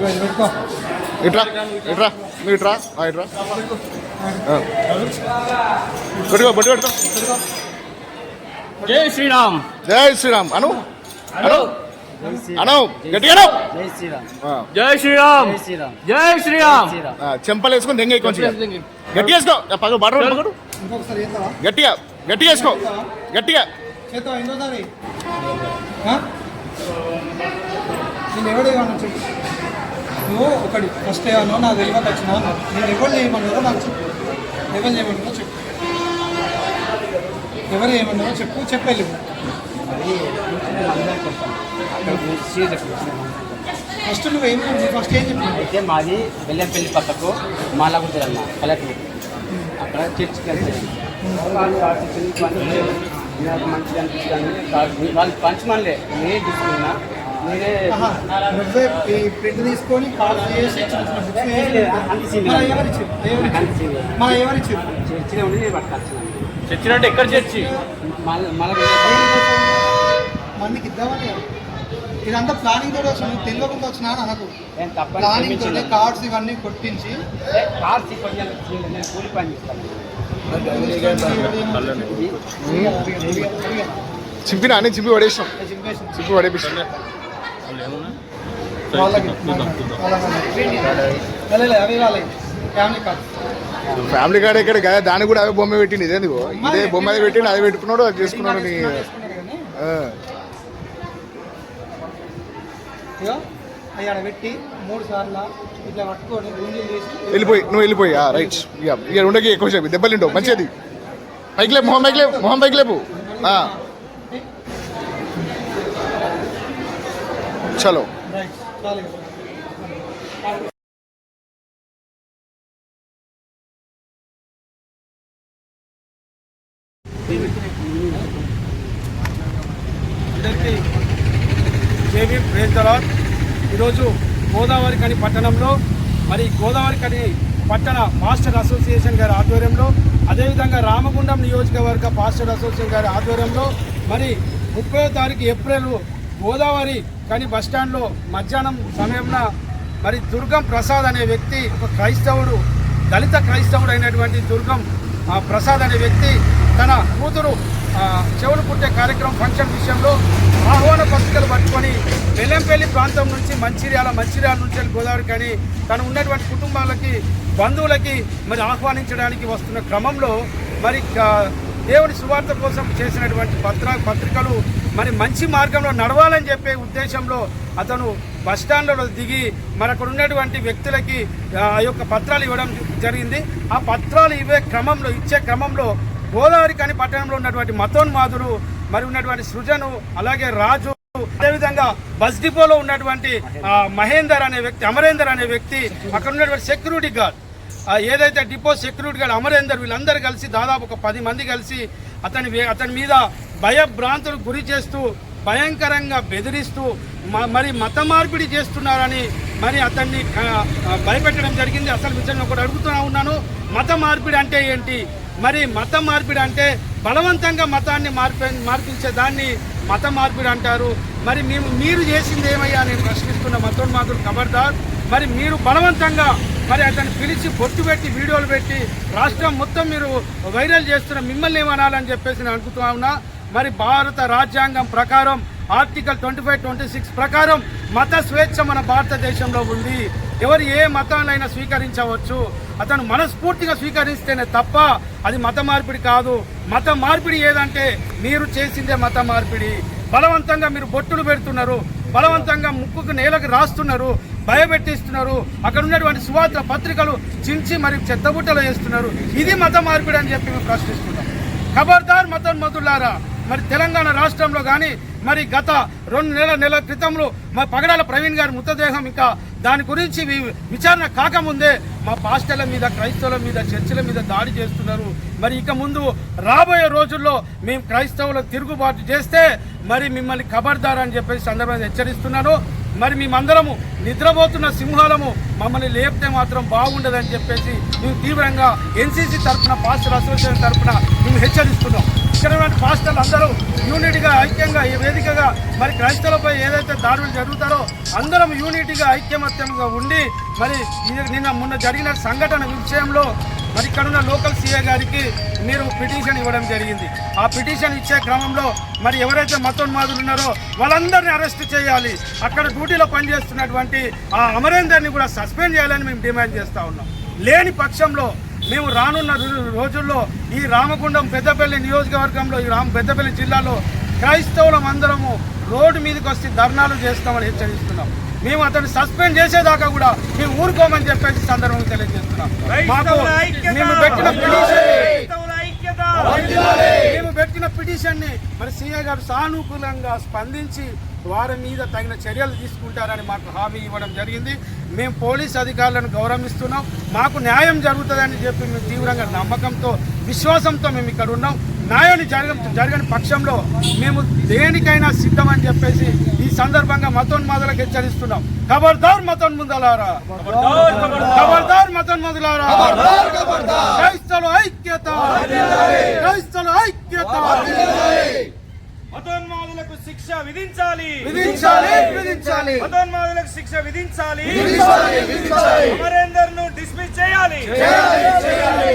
ఇట్రా ఇట్రా నువ్వు ఇట్రా. ఆ, ఇట్రా. పెట్టుకో బొట్టు పెట్టుకో జై శ్రీరామ్. జై శ్రీరామ్. అను అను అను గట్టిగా అను. జై శ్రీరామ్. జై శ్రీరామ్. చెంపలు వేసుకొని దెంగ కొంచెం గట్టిగా వేసుకో. పగ చేస్తావా? గట్టిగా గట్టిగా వేసుకో. గట్టిగా? నేను ఎవడు నువ్వు ఒకటి ఫస్ట్ ఏమన్నా నా తెలియక వచ్చిన నేను ఎవరు చేయమన్నారో నాకు చెప్పు. ఎవరు చేయమన్నారో చెప్పు. ఎవరు చేయమన్నారో చెప్పు చెప్పేది ఫస్ట్ నువ్వు ఏం ఫస్ట్ ఏం చెప్పినావు అయితే మాది బెల్లంపల్లి పక్కకు మాలగుంటుంది అన్న కలెక్టర్ అక్కడ చర్చికి వెళ్తాను వాళ్ళు నాకు మంచిగా అనిపిస్తుంది. వాళ్ళు పంచమనిలే నేను తీసుకున్నా నువ్వే ఈ ప్రింట్ తీసుకొని కాల్ చేసి మన ఎవరిచ్చారు? చర్చిలో ఉండి నేను పట్టుకొచ్చాను. చచ్చినట్టు ఎక్కడ చర్చి? మందికి ఇద్దామని. ఇదంతా ప్లానింగ్ తోటి వచ్చిన తెలియకుండా వచ్చినా అని అనకు. ప్లానింగ్ తోటి. కార్డ్స్ ఇవన్నీ కొట్టించి కార్ తీసుకొని నేను కూలి పని చేస్తాను. చింపినా అని చింపి పడేసాం చింపి పడేపిస్తాం ఫ్యామిలీ కార్డ్ ఎక్కడ కదా దానికి కూడా అదే బొమ్మ పెట్టింది ఇగో. ఇదే బొమ్మ అది పెట్టిండు అది పెట్టుకున్నాడు అది చేసుకున్నాడు నీ? అవి పెట్టి మూడు సార్లు ఇట్లా పట్టుకొని వెళ్ళిపోయి నువ్వు వెళ్ళిపోయి రైట్. ఇక ఉండకి ఎక్కువ సేపు దెబ్బలు మంచిది. పైకి లేపు మొహం పైకి లేపు మొహం పైకి లేపు. ఆ, జేబీ ప్రేజ్ ఈరోజు గోదావరి కని పట్టణంలో మరి గోదావరి కని పట్టణ పాస్టర్ అసోసియేషన్ గారి ఆధ్వర్యంలో అదేవిధంగా రామగుండం నియోజకవర్గ పాస్టర్ అసోసియేషన్ గారి ఆధ్వర్యంలో మరి ముప్పై తారీఖు ఏప్రిల్ గోదావరి కానీ బస్టాండ్లో మధ్యాహ్నం సమయంలో మరి దుర్గం ప్రసాద్ అనే వ్యక్తి ఒక క్రైస్తవుడు దళిత క్రైస్తవుడు అయినటువంటి దుర్గం ప్రసాద్ అనే వ్యక్తి తన కూతురు చెవులు పుట్టే కార్యక్రమం ఫంక్షన్ విషయంలో ఆహ్వాన పత్రికలు పట్టుకొని బెల్లంపల్లి ప్రాంతం నుంచి మంచిర్యాల మంచిర్యాల నుంచి వెళ్ళి గోదావరి కానీ తను ఉన్నటువంటి కుటుంబాలకి బంధువులకి మరి ఆహ్వానించడానికి వస్తున్న క్రమంలో మరి దేవుడి దేవుని సువార్త కోసం చేసినటువంటి పత్ర పత్రికలు మరి మంచి మార్గంలో నడవాలని చెప్పే ఉద్దేశంలో అతను బస్టాండ్లో దిగి మరి అక్కడ ఉన్నటువంటి వ్యక్తులకి ఆ యొక్క పత్రాలు ఇవ్వడం జరిగింది. ఆ పత్రాలు ఇవ్వే క్రమంలో ఇచ్చే క్రమంలో గోదావరి కాని పట్టణంలో ఉన్నటువంటి మతోన్మాదులు మరి ఉన్నటువంటి సృజను అలాగే రాజు అదేవిధంగా బస్ డిపోలో ఉన్నటువంటి మహేందర్ అనే వ్యక్తి అమరేందర్ అనే వ్యక్తి అక్కడ ఉన్నటువంటి సెక్యూరిటీ గార్డ్ ఏదైతే డిపో సెక్యూరిటీ గార్డ్ అమరేందర్ వీళ్ళందరూ కలిసి దాదాపు ఒక పది మంది కలిసి అతని అతని మీద భయభ్రాంతులకు గురి చేస్తూ భయంకరంగా బెదిరిస్తూ మ- మరి మత మార్పిడి చేస్తున్నారని మరి అతన్ని భయపెట్టడం జరిగింది. అసలు విషయంలో కూడా అడుగుతూనే ఉన్నాను. మత మార్పిడి అంటే ఏంటి? మరి మత మార్పిడి అంటే బలవంతంగా మతాన్ని మార్పి మార్పించే దాన్ని మత మార్పిడి అంటారు. మరి మేము మీరు చేసింది ఏమయ్యా? నేను ప్రశ్నిస్తున్న మతోన్మాదులు ఖబర్దార్ మరి మీరు బలవంతంగా మరి అతను పిలిచి బొట్టు పెట్టి వీడియోలు పెట్టి రాష్ట్రం మొత్తం మీరు వైరల్ చేస్తున్న మిమ్మల్ని ఏమనాలని చెప్పేసి నేను అనుకుంటా ఉన్నా. మరి భారత రాజ్యాంగం ప్రకారం article twenty five twenty six ప్రకారం మత స్వేచ్ఛ మన భారతదేశంలో ఉంది. ఎవరు ఏ మతాలైనా స్వీకరించవచ్చు. అతను మనస్ఫూర్తిగా స్వీకరిస్తేనే తప్ప అది మత మార్పిడి కాదు. మత మార్పిడి ఏదంటే మీరు చేసిందే మత మార్పిడి. బలవంతంగా మీరు బొట్టులు పెడుతున్నారు. బలవంతంగా ముక్కుకు నేలకు రాస్తున్నారు. భయపెట్టిస్తున్నారు. అక్కడ ఉన్నటువంటి సువార్త పత్రికలు చించి మరి చెత్తబుట్టలు వేస్తున్నారు. ఇది మత మార్పిడి అని చెప్పి మేము ప్రశ్నిస్తున్నాం. ఖబర్దార్ మతోన్మతులారా మరి తెలంగాణ రాష్ట్రంలో కానీ మరి గత రెండు నెలల నెల క్రితంలో మా పగడాల ప్రవీణ్ గారి మృతదేహం ఇంకా దాని గురించి వి- విచారణ కాకముందే మా పాస్టర్ల మీద క్రైస్తవుల మీద చర్చిల మీద దాడి చేస్తున్నారు. మరి ఇక ముందు రాబోయే రోజుల్లో మేము క్రైస్తవులకు తిరుగుబాటు చేస్తే మరి మిమ్మల్ని ఖబర్దార్ అని చెప్పేసి సందర్భంగా హెచ్చరిస్తున్నాను. మరి మేమందరము నిద్రపోతున్న సింహాలము మమ్మల్ని లేపితే మాత్రం బాగుండదని చెప్పేసి మేము తీవ్రంగా ఎన్సీసీ తరఫున పాస్టర్ అసోసియేషన్ తరఫున మేము హెచ్చరిస్తున్నాం. ఇక్కడ పాస్టర్లు అందరూ యూనిట్గా ఐక్యంగా ఈ వేదికగా మరి క్రైస్తవులపై ఏదైతే దాడులు జరుగుతారో అందరం యూనిట్గా ఐక్యమత్యంగా ఉండి మరి నిన్న మొన్న జరిగిన సంఘటన విషయంలో మరి ఇక్కడ ఉన్న లోకల్ సీఏ గారికి మీరు పిటిషన్ ఇవ్వడం జరిగింది. ఆ పిటిషన్ ఇచ్చే క్రమంలో మరి ఎవరైతే మతోన్మాదులు ఉన్నారో వాళ్ళందరినీ అరెస్ట్ చేయాలి. అక్కడ డ్యూటీలో పనిచేస్తున్నటువంటి ఆ అమరేందర్ని కూడా సస్పెండ్ చేయాలని మేము డిమాండ్ చేస్తూ ఉన్నాం. లేని పక్షంలో మేము రానున్న రోజుల్లో ఈ రామగుండం పెద్దపల్లి నియోజకవర్గంలో ఈ రామ పెద్దపల్లి జిల్లాలో క్రైస్తవులం అందరము రోడ్డు మీదకి వస్తే ధర్నాలు చేస్తామని హెచ్చరిస్తున్నాం. మేము అతన్ని సస్పెండ్ చేసేదాకా కూడా మేము ఊరుకోమని చెప్పేసి సందర్భంగా తెలియజేస్తున్నాం. మాకు మేము పెట్టిన పిటిషన్ మేము పెట్టిన పిటిషన్ని మరి సీఏ గారు సానుకూలంగా స్పందించి వారి మీద తగిన చర్యలు తీసుకుంటారని మాకు హామీ ఇవ్వడం జరిగింది. మేము పోలీస్ అధికారులను గౌరవిస్తున్నాం. మాకు న్యాయం జరుగుతుందని చెప్పి మేము తీవ్రంగా నమ్మకంతో విశ్వాసంతో మేము ఇక్కడ ఉన్నాం. న్యాయాన్ని జరగ జరగని పక్షంలో మేము దేనికైనా సిద్ధమని చెప్పేసి ఈ సందర్భంగా మతోన్మాదులకు హెచ్చరిస్తున్నాం. ఖబర్దార్ మతోన్ముదలారా. ఖబర్దార్ మతోన్ముదలారా. క్రైస్తవుల ఐక్యత. క్రైస్తవుల ఐక్యత. మతోన్మాదులకు శిక్ష విధించాలి. విధించాలి విధించాలి. మతోన్మాదులకు శిక్ష విధించాలి. విధించాలి విధించాలి. అమరేందర్ను డిస్మిస్ చేయాలి. చేయాలి చేయాలి.